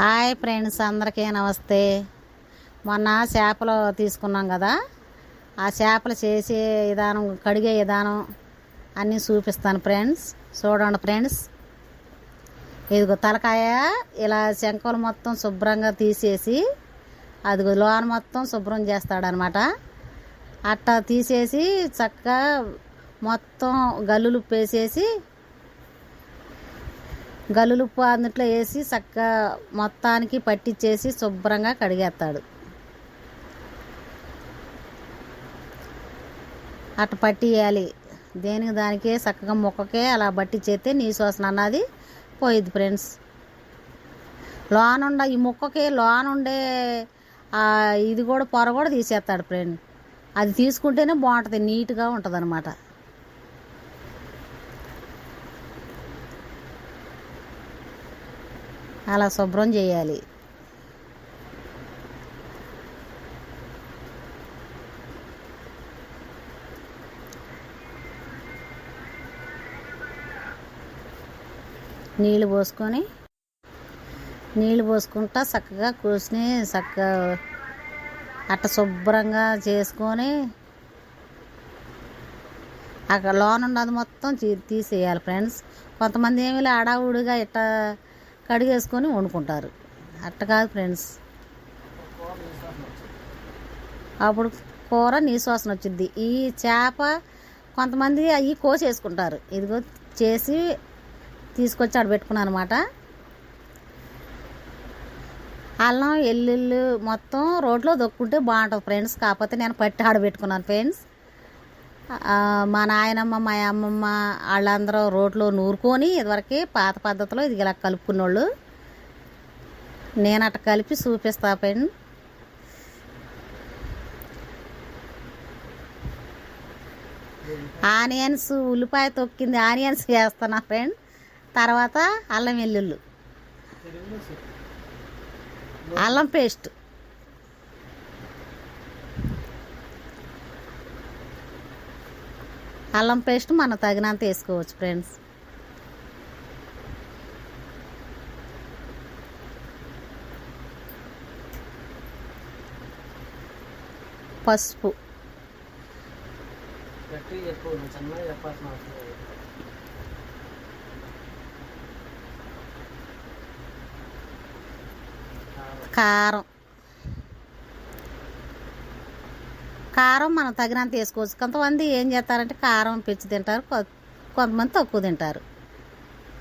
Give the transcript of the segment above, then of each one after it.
Hi friends అందరికీ నమస్తే. మొన్న చేపలు తీసుకున్నాం కదా ఆ చేపలు చేసే విధానం కడిగే విధానం అన్నీ చూపిస్తాను ఫ్రెండ్స్. చూడండి ఫ్రెండ్స్. ఇదిగో తలకాయ ఇలా శంకులు మొత్తం శుభ్రంగా తీసేసి అదిగో లోన మొత్తం శుభ్రం చేస్తాడనమాట. అట్టా తీసేసి చక్కగా మొత్తం గల్లులు గలులుప్పు అందుట్లో వేసి చక్కగా మొత్తానికి పట్టించేసి శుభ్రంగా కడిగేస్తాడు. అట్ట పట్టియాలి దేనికి దానికే చక్కగా మొక్కకే అలా పట్టించేస్తే నీ శోషణ అన్నది పోయిద్ది ఫ్రెండ్స్. లోనుండ ఈ మొక్కకి లోనుండే ఇది కూడా పొర కూడా తీసేస్తాడు ఫ్రెండ్. అది తీసుకుంటేనే బాగుంటుంది నీట్గా ఉంటుంది అనమాట అలా శుభ్రం చేయాలి. నీళ్ళు పోసుకొని నీళ్ళు పోసుకుంటా చక్కగా కూర్చుని చక్కగా అట్ట శుభ్రంగా చేసుకొని అక్కడ లోన్ ఉన్నది మొత్తం తీసేయాలి ఫ్రెండ్స్. కొంతమంది ఏమి అడావుడిగా ఇట్ట కడిగేసుకొని వండుకుంటారు. అట్ట కాదు ఫ్రెండ్స్. అప్పుడు కూర నీశ్వాసన వచ్చింది ఈ చేప కొంతమంది అవి కోసేసుకుంటారు. ఇదిగో చేసి తీసుకొచ్చి ఆడ పెట్టుకున్నాను అనమాట అల్లం ఎల్లుళ్ళు మొత్తం రోడ్లో దొక్కుంటే బాగుంటుంది ఫ్రెండ్స్. కాకపోతే నేను పట్టి ఆడ పెట్టుకున్నాను ఫ్రెండ్స్. మా నాయనమ్మ మా అమ్మమ్మ వాళ్ళందరూ రోడ్లో నూరుకొని ఇదివరకే పాత పద్ధతిలో ఇది ఇలా కలుపుకున్నోళ్ళు. నేను అట్ట కలిపి చూపిస్తా ఫ్రెండ్ ఆనియన్స్ ఉల్లిపాయ తొక్కింది ఆనియన్స్ వేస్తున్నా ఫ్రెండ్ తర్వాత అల్లం వెల్లుల్లు. అల్లం పేస్ట్. అల్లం పేస్ట్ మన తగినంత వేసుకోవచ్చు ఫ్రెండ్స్ పసుపు. కారం. కారం మనం తగినంత వేసుకోవచ్చు. కొంతమంది ఏం చేస్తారంటే కారం పెంచి తింటారు కొ- కొంతమంది తక్కువ తింటారు.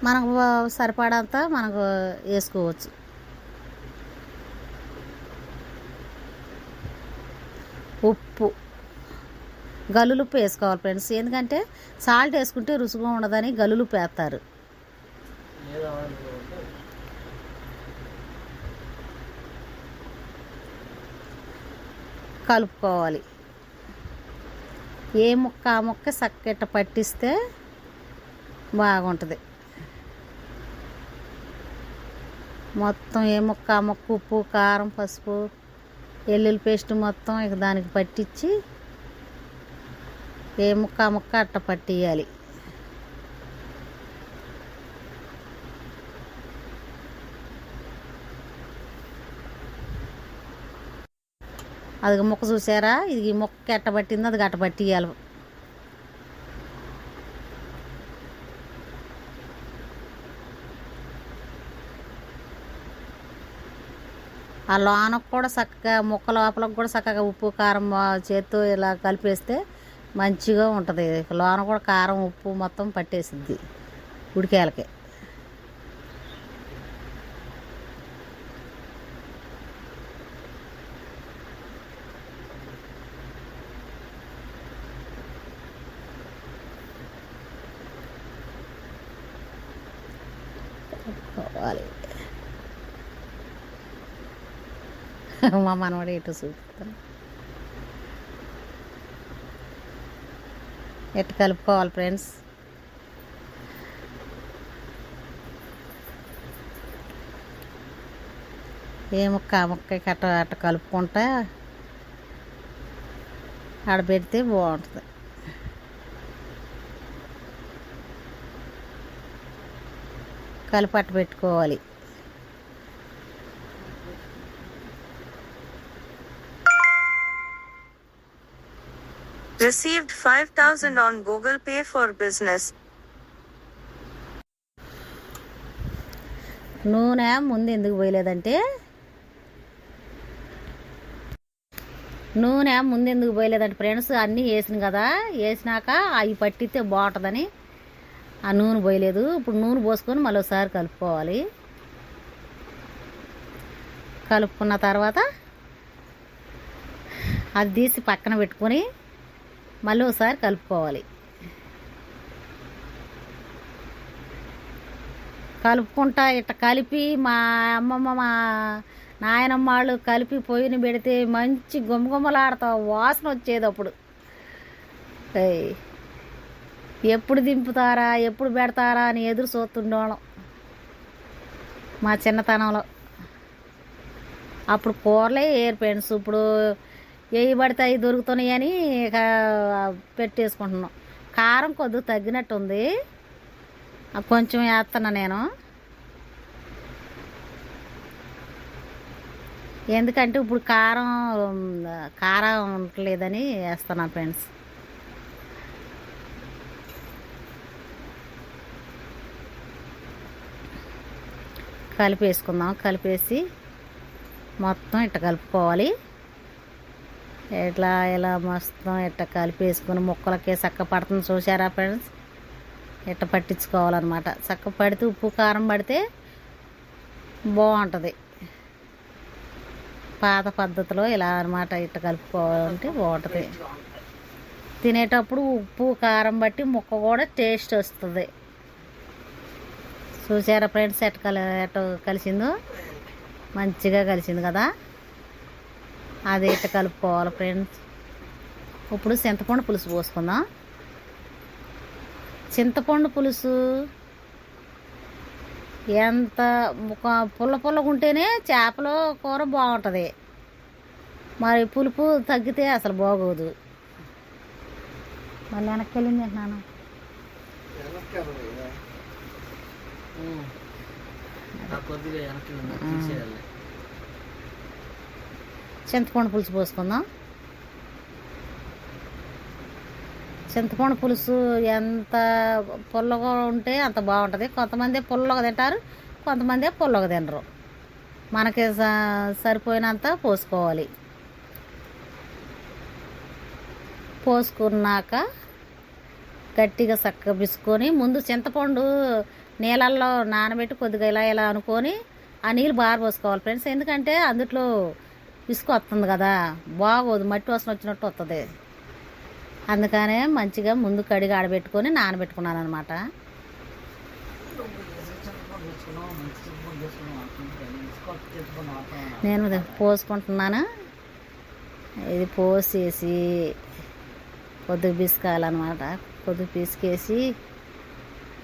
మనకు సరిపడంత మనకు వేసుకోవచ్చు. ఉప్పు. గల్లులుప్పు వేసుకోవాలి ఫ్రెండ్స్. ఎందుకంటే సాల్ట్ వేసుకుంటే రుచిగా ఉండదని గల్లులుప్పు వేస్తారు. కలుపుకోవాలి. ఏ ముక్క ఆ ముక్క చక్కెట పట్టిస్తే బాగుంటుంది. మొత్తం ఏ ముక్క ఆ ముక్క ఉప్పు కారం పసుపు ఎల్లుల్లి పేస్ట్ మొత్తం ఇక దానికి పట్టించి ఏ ముక్క ఆ ముక్క అట్ట పట్టియాలి. అది ముక్క చూసారా? ఇది మొక్క ముక్క ఎట్ట పట్టింది అది గట్ట ఇవ్వాలి ఆ లోనకు కూడా చక్కగా ముక్క లోపలకు కూడా చక్కగా ఉప్పు కారం చేత్తో ఇలా కలిపేస్తే మంచిగా ఉంటుంది. లోన కూడా కారం ఉప్పు మొత్తం పట్టేసిద్ది ఉడికేలకి పోవాలి మా మనవాడు ఇటు చూపుతాను ఎట్టు కలుపుకోవాలి ఫ్రెండ్స్? ఏ ముక్క ఆ ముక్క అట్ట అట్ట కలుపుకుంటా ఆడ పెడితే బాగుంటుంది. కలుపట్టు పెట్టుకోవాలి. Received five 5000 on Google Pay for business నూనె ముందు ఎందుకు పోయలేదంటే నూనె ముందు ఎందుకు పోయలేదంటే ఫ్రెండ్స్ అన్నీ వేసిన కదా వేసినాక అవి పట్టితే బాగుంటుందని ఆ నూనె పోయలేదు. ఇప్పుడు నూనె పోసుకొని మళ్ళీ ఒకసారి కలుపుకోవాలి. కలుపుకున్న తర్వాత అది తీసి పక్కన పెట్టుకొని మళ్ళీ ఒకసారి కలుపుకోవాలి. కలుపుకుంటా ఇట్ట కలిపి మా అమ్మమ్మ మా నాయనమ్మ వాళ్ళు కలిపి పొయ్యిని పెడితే మంచి గుమగుమలాడతా వాసన వచ్చేది అప్పుడు. ఎప్పుడు దింపుతారా ఎప్పుడు పెడతారా అని ఎదురు చూస్తుండోళం మా చిన్నతనంలో. అప్పుడు కూరలే ఎయిర్ ఫ్రెండ్స్ ఇప్పుడు ఏవి పడితే అవి దొరుకుతున్నాయని ఇక పెట్టేసుకుంటున్నాం. కారం కొద్దిగా తగ్గినట్టుంది. కొంచెం వేస్తున్నా నేను. ఎందుకంటే ఇప్పుడు కారం కారం ఉండలేదని వేస్తున్నా ఫ్రెండ్స్. కలిపేసుకుందాం. కలిపేసి మొత్తం ఇట్ట కలుపుకోవాలి. ఇట్లా ఇలా మొత్తం ఇట్ట కలిపేసుకుని ముక్కలకి చక్క పడుతుంది చూసారా ఫ్రెండ్స్? ఇట్ట పట్టించుకోవాలన్నమాట. చక్క పడితే ఉప్పు కారం పడితే బాగుంటుంది. పాత పద్ధతిలో ఇలా అనమాట ఇట్ట కలుపుకోవాలంటే బాగుంటుంది. తినేటప్పుడు ఉప్పు కారం బట్టి ముక్క కూడా టేస్ట్ వస్తుంది. చూసారా ఫ్రెండ్స్ ఎట్ కల ఎట్ట కలిసిందో? మంచిగా కలిసింది కదా? అది ఇట్ట కలుపుకోవాలి ఫ్రెండ్స్. ఇప్పుడు చింతపండు పులుసు పోసుకుందాం. చింతపండు పులుసు ఎంత పుల్ల పుల్లగా ఉంటేనే చేపల కూర బాగుంటుంది. మరి పులుపు తగ్గితే అసలు బాగోదు. మళ్ళీ వెనక్కి వెళ్ళింది అంటున్నాను ఉమ్. ఆ కొద్దిగా వెనక్కి ఉంది, తీసేయాలి చింతపండు పులుసు పోసుకుందాం. చింతపండు పులుసు ఎంత పుల్లగా ఉంటే అంత బాగుంటుంది. కొంతమంది పుల్లగా తింటారు కొంతమంది పుల్లగా తినరు. మనకి స- సరిపోయినంత పోసుకోవాలి. పోసుకున్నాక గట్టిగా చక్క పిసుకొని ముందు చింతపండు నీళ్ళల్లో నానబెట్టి కొద్దిగా ఇలా ఇలా అనుకొని ఆ నీళ్ళు బాగా పోసుకోవాలి ఫ్రెండ్స్. ఎందుకంటే అందులో ఇసుక వస్తుంది కదా. బాగోదు. మట్టి వాసన వచ్చినట్టు వస్తుంది అందుకనే మంచిగా ముందు కడిగి ఆడబెట్టుకొని నానబెట్టుకున్నాను అనమాట నేను పోసుకుంటున్నాను. ఇది పోసేసి కొద్దిగా పిసుకాలన్నమాట కొద్దిగా పిసికేసి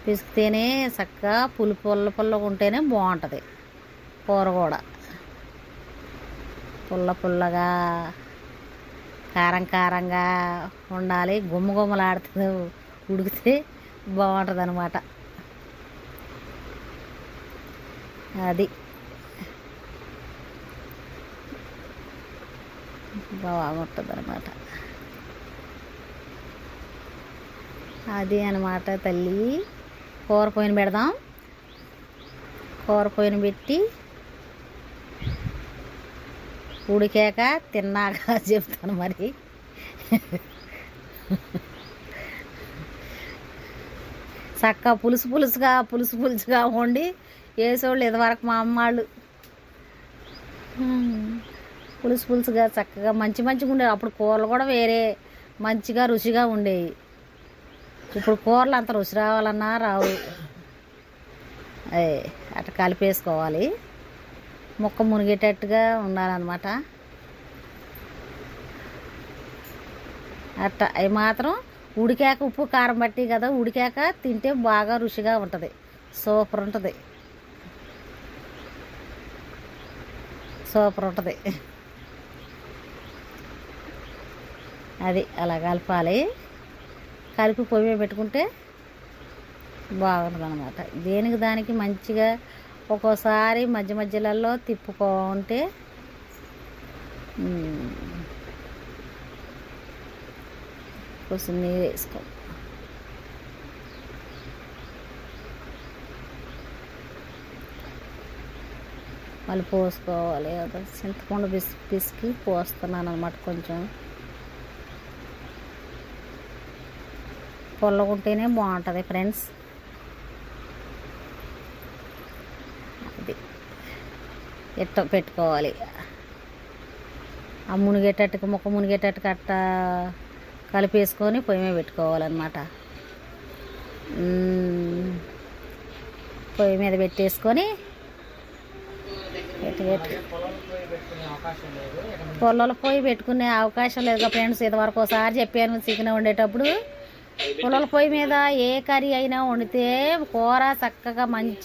పిసికితేనే చక్కగా పులి పుల్ల పుల్లగా ఉంటేనే బాగుంటుంది. కూర కూడా. పుల్ల పుల్లగా కారం కారంగా ఉండాలి. గుమ్మ గుమ్మలాడుతుంది ఉడికితే బాగుంటుంది అనమాట అది. బాగుంటుంది అనమాట అది అనమాట తల్లి. కూర పోయిన పెడదాం. కూర పోయిన పెట్టి ఉడికాక తిన్నాక చెప్తాను మరి. చక్క పులుసు పులుసుగా పులుసు పులుసుగా వండి వేసేవాళ్ళు ఇదివరకు మా అమ్మాళ్ళు. పులుసు పులుసుగా చక్కగా మంచి మంచిగా ఉండేవి. అప్పుడు కూరలు కూడా వేరే మంచిగా రుచిగా ఉండేవి. ఇప్పుడు కూరలు అంత రుచి రావాలన్నా రావు. అదే అట్లా కలిపేసుకోవాలి. ముక్క మునిగేటట్టుగా ఉండాలన్నమాట. అట్ట అవి మాత్రం ఉడికాక ఉప్పు కారం బట్టి కదా ఉడికాక తింటే బాగా రుచిగా ఉంటుంది. సూపర్ ఉంటుంది. సూపర్ ఉంటుంది. అది అలా కలపాలి. కలిపి పొయ్యి మీద పెట్టుకుంటే బాగుంటుంది అనమాట దేనికి దానికి మంచిగా ఒక్కోసారి మధ్య మధ్యలలో తిప్పుకుంటే మ్, కొంచెం నీరు వేసుకో. మళ్ళీ పోసుకోవాలి చింతపండు పిసి పిసికి పోస్తున్నాను అనమాట కొంచెం. పొల్లగుంటేనే బాగుంటుంది ఫ్రెండ్స్. అది ఎట్ట పెట్టుకోవాలి? ఆ మునిగేటట్టుకు మొక్క మునిగేటట్టుకు అట్ట కలిపేసుకొని పొయ్యి మీద పెట్టుకోవాలన్నమాట. పొయ్యి మీద పెట్టేసుకొని పెట్టి పెట్టి పొలాలు పోయి పొయ్యి పెట్టుకునే అవకాశం లేదు ఫ్రెండ్స్. ఇదివరకు ఒకసారి చెప్పాను చికెన్ వండేటప్పుడు పొలాల పొయ్యి మీద ఏ కర్రీ అయినా వండితే కూర చక్కగా మంచి